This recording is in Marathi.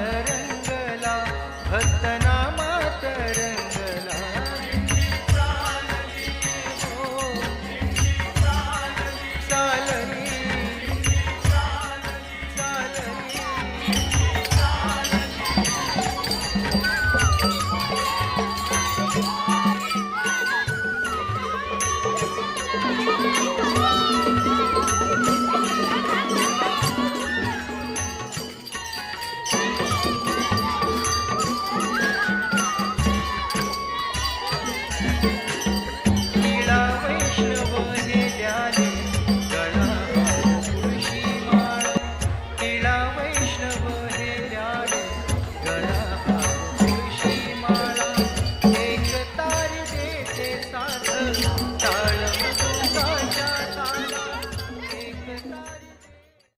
ಶರಣ